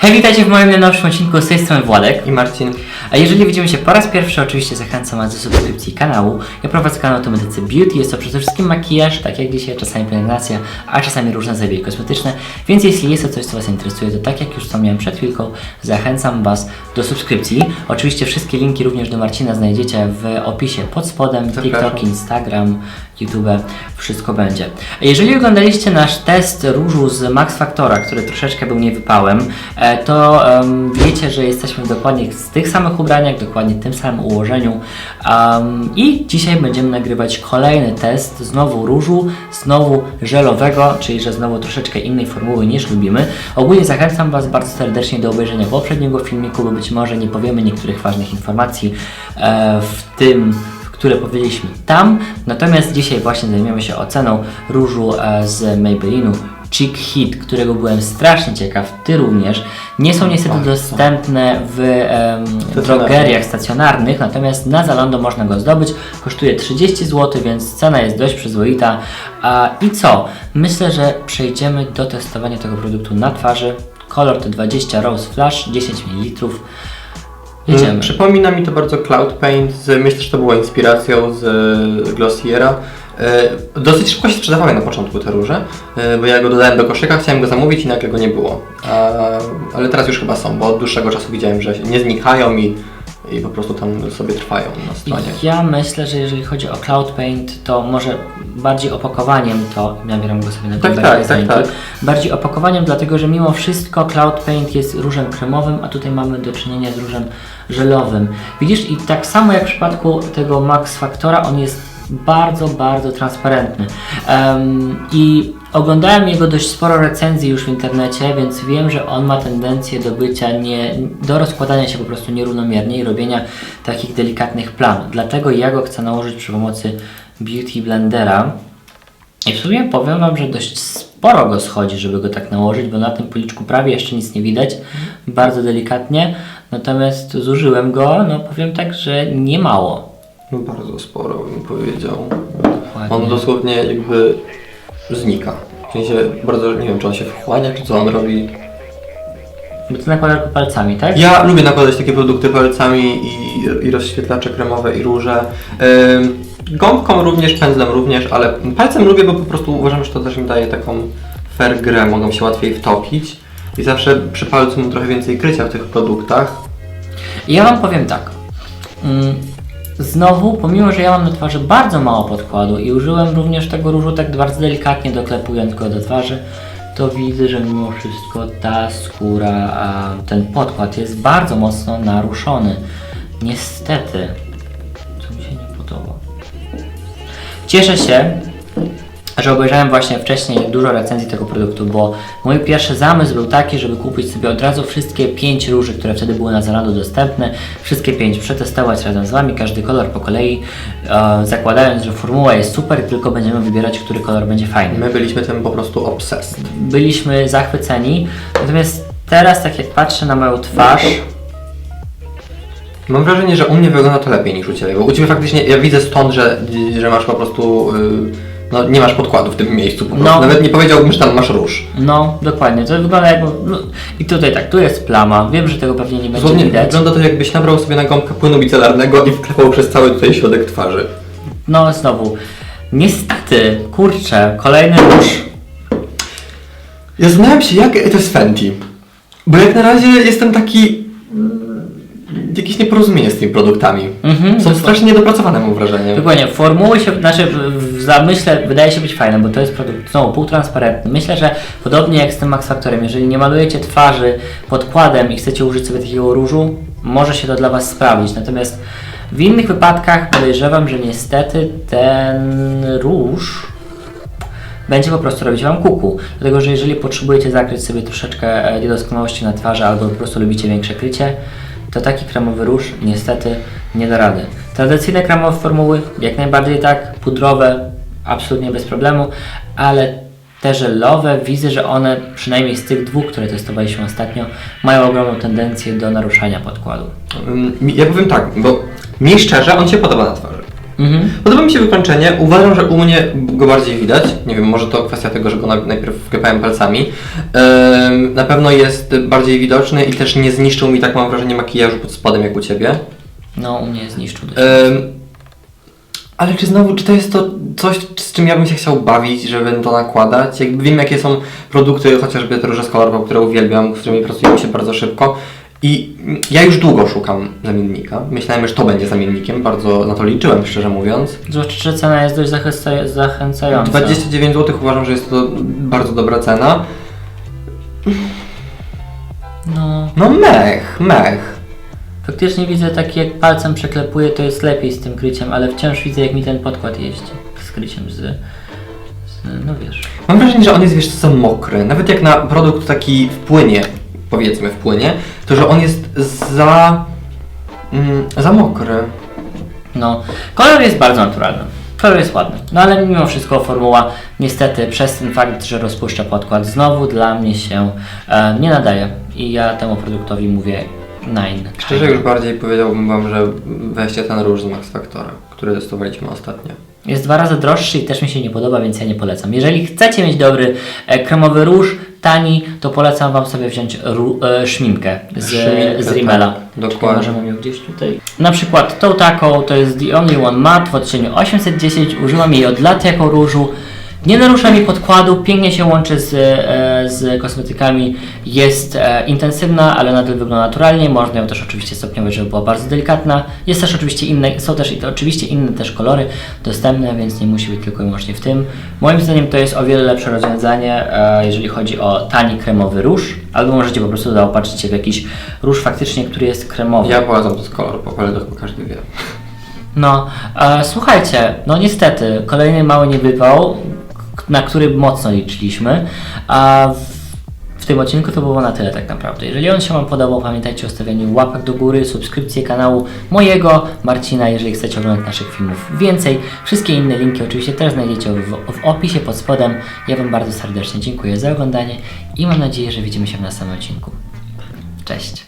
Hej, witajcie w moim najnowszym odcinku, z tej strony Władek. I Marcin. A jeżeli widzimy się po raz pierwszy, oczywiście zachęcam Was do subskrypcji kanału. Ja prowadzę kanał to Medycy Beauty, jest to przede wszystkim makijaż, tak jak dzisiaj, czasami pielęgnacja, a czasami różne zabiegi kosmetyczne. Więc jeśli jest to coś, co Was interesuje, to tak jak już wspomniałem przed chwilką, zachęcam Was do subskrypcji. Oczywiście wszystkie linki również do Marcina znajdziecie w opisie pod spodem. TikTok, Instagram, YouTube, wszystko będzie. Jeżeli oglądaliście nasz test różu z Max Factora, który troszeczkę był niewypałem, e, to em, wiecie, że jesteśmy dokładnie z tych samych ubraniach, dokładnie tym samym ułożeniu. Em, I dzisiaj będziemy nagrywać kolejny test, znowu różu, znowu żelowego, czyli że znowu troszeczkę innej formuły niż lubimy. Ogólnie zachęcam Was bardzo serdecznie do obejrzenia poprzedniego filmiku, bo być może nie powiemy niektórych ważnych informacji e, w tym które powiedzieliśmy tam. Natomiast dzisiaj właśnie zajmiemy się oceną różu e, z Maybellinu Cheek Hit, którego byłem strasznie ciekaw. Ty również. Nie są niestety Bardzo. dostępne w em, drogeriach stacjonarnych, natomiast na Zalando można go zdobyć. Kosztuje 30 zł, więc cena jest dość przyzwoita. A, I co? Myślę, że przejdziemy do testowania tego produktu na twarzy. Kolor to 20 Rose Flash, 10 ml. Jedziemy. Mm, Przypomina mi to bardzo Cloud Paint, z, myślę, że to było inspiracją z e, Glossiera. E, Dosyć szybko się sprzedawały na początku te róże, bo ja go dodałem do koszyka, chciałem go zamówić i nagle go nie było. Ale teraz już chyba są, bo od dłuższego czasu widziałem, że nie znikają i, i po prostu tam sobie trwają na stronie. Ja myślę, że jeżeli chodzi o Cloud Paint, to może bardziej opakowaniem to, ja bieram go sobie na Tak, tak, tak, ręki. tak. Bardziej opakowaniem, dlatego że mimo wszystko Cloud Paint jest różem kremowym, a tutaj mamy do czynienia z różem żelowym. Widzisz, i tak samo jak w przypadku tego Max Factora, on jest bardzo, bardzo transparentny. Em, I oglądałem jego dość sporo recenzji już w internecie, więc wiem, że on ma tendencję do bycia nie, do rozkładania się po prostu nierównomiernie i robienia takich delikatnych plam. Dlatego ja go chcę nałożyć przy pomocy Beauty Blendera. I w sumie powiem Wam, że dość sporo go schodzi, żeby go tak nałożyć, bo na tym policzku prawie jeszcze nic nie widać, bardzo delikatnie. Natomiast zużyłem go, no powiem tak, że nie mało. No, Bardzo sporo bym powiedział. Dokładnie. On dosłownie jakby znika. W sensie bardzo, nie wiem czy on się wchłania, czy co on robi. Bo to nakładasz go palcami, tak? Ja lubię nakładać takie produkty palcami i, i rozświetlacze kremowe i róże. Ym, gąbką również, pędzlem również, ale palcem lubię, bo po prostu uważam, że to też mi daje taką fair grę, mogą się łatwiej wtopić. I zawsze przy palcu mam trochę więcej krycia w tych produktach. Ja Wam powiem tak. Mm, Znowu, pomimo, że ja mam na twarzy bardzo mało podkładu i użyłem również tego różu tak bardzo delikatnie doklepując go do twarzy, to widzę, że mimo wszystko ta skóra, ten podkład jest bardzo mocno naruszony. Niestety, Cieszę się, że obejrzałem właśnie wcześniej dużo recenzji tego produktu, bo mój pierwszy zamysł był taki, żeby kupić sobie od razu wszystkie pięć róży, które wtedy były na Zalando dostępne, wszystkie pięć przetestować razem z Wami, każdy kolor po kolei, e, zakładając, że formuła jest super, tylko będziemy wybierać, który kolor będzie fajny. My byliśmy tym po prostu obsessed. Byliśmy zachwyceni, natomiast teraz tak jak patrzę na moją twarz, Mam wrażenie, że u mnie wygląda to lepiej niż u Ciebie, bo u Ciebie faktycznie, ja widzę stąd, że, że masz po prostu, yy, no nie masz podkładu w tym miejscu po prostu. No. Nawet nie powiedziałbym, że tam masz róż. no dokładnie, to wygląda jakby, no, i tutaj tak, tu jest plama, wiem, że tego pewnie nie będzie Dosłownie widać. wygląda to jakbyś nabrał sobie na gąbkę płynu micelarnego i wklepał przez cały tutaj środek twarzy. No znowu, niestety, kurczę, kolejny róż. Ja zastanawiam się, jak to jest Fenty. Bo jak na razie jestem taki... Jakieś nieporozumienie z tymi produktami. Mhm, Są strasznie niedopracowane, mam wrażenie. Dokładnie, formuły się, znaczy w, w zamyśle wydaje się być fajne, bo to jest produkt znowu półtransparentny. Myślę, że podobnie jak z tym Max Factorem, jeżeli nie malujecie twarzy podkładem i chcecie użyć sobie takiego różu, może się to dla Was sprawdzić. Natomiast w innych wypadkach podejrzewam, że niestety ten róż będzie po prostu robić Wam kuku. Dlatego, że jeżeli potrzebujecie zakryć sobie troszeczkę e, niedoskonałości na twarzy albo po prostu lubicie większe krycie, to taki kremowy róż niestety nie da rady. Tradycyjne kremowe formuły jak najbardziej tak, pudrowe absolutnie bez problemu, ale te żelowe widzę, że one przynajmniej z tych dwóch, które testowaliśmy ostatnio, mają ogromną tendencję do naruszania podkładu. Ja powiem tak, bo mi szczerze on się podoba na twarzy. Mhm. Podoba mi się wykończenie. Uważam, że u mnie go bardziej widać. Nie wiem, może to kwestia tego, że go na- najpierw wklepałem palcami. Ym, na pewno jest bardziej widoczny i też nie zniszczył mi, tak mam wrażenie, makijażu pod spodem jak u Ciebie. No, u mnie zniszczył. Ym, ale czy znowu, czy to jest to coś, z czym ja bym się chciał bawić, żeby to nakładać? Jakby wiem, jakie są produkty, chociażby te róże z które uwielbiam, z którymi pracuję się bardzo szybko. I ja już długo szukam zamiennika. Myślałem, że to będzie zamiennikiem, bardzo na to liczyłem, szczerze mówiąc. Zwłaszcza, że cena jest dość zachęca- zachęcająca. 29 zł uważam, że jest to bardzo dobra cena. No, No mech, mech. faktycznie widzę tak jak palcem przeklepuję, to jest lepiej z tym kryciem, ale wciąż widzę jak mi ten podkład jeździ z kryciem z... z no wiesz. Mam wrażenie, że on jest wiesz co mokry. Nawet jak na produkt taki wpłynie, powiedzmy wpłynie, to że on jest za... Mm, za mokry. No, kolor jest bardzo naturalny. Kolor jest ładny. No ale mimo wszystko formuła niestety przez ten fakt, że rozpuszcza podkład znowu dla mnie się e, nie nadaje. I ja temu produktowi mówię nine. Szczerze już bardziej powiedziałbym wam, że weźcie ten róż z Max Factora, który testowaliśmy ostatnio. Jest dwa razy droższy i też mi się nie podoba, więc ja nie polecam. Jeżeli chcecie mieć dobry e, kremowy róż, tani, to polecam Wam sobie wziąć ru, e, szminkę z, Szminkę, z Rimmela. tak, dokładnie. Czekaj, Może mam ją gdzieś tutaj. Na przykład tą taką, to jest The Only One Matte w odcieniu 810. Użyłam jej od lat jako różu. Nie narusza mi podkładu, pięknie się łączy z, e, z kosmetykami. Jest e, intensywna, ale nadal wygląda naturalnie. Można ją też oczywiście stopniować, żeby była bardzo delikatna. Jest też oczywiście inne, są też oczywiście inne też kolory dostępne, więc nie musi być tylko i wyłącznie w tym. Moim zdaniem to jest o wiele lepsze rozwiązanie, e, jeżeli chodzi o tani kremowy róż. Albo możecie po prostu zaopatrzyć się w jakiś róż faktycznie, który jest kremowy. Ja to z koloru, po chyba każdy wie. No, e, słuchajcie, no niestety, kolejny mały niewypał, k- na który mocno liczyliśmy, a w, tym odcinku to było na tyle tak naprawdę. Jeżeli on się Wam podobał, pamiętajcie o stawianiu łapek do góry, subskrypcji kanału mojego, Marcina, jeżeli chcecie oglądać naszych filmów więcej. Wszystkie inne linki oczywiście też znajdziecie w, w opisie pod spodem. Ja Wam bardzo serdecznie dziękuję za oglądanie i mam nadzieję, że widzimy się w następnym odcinku. Cześć!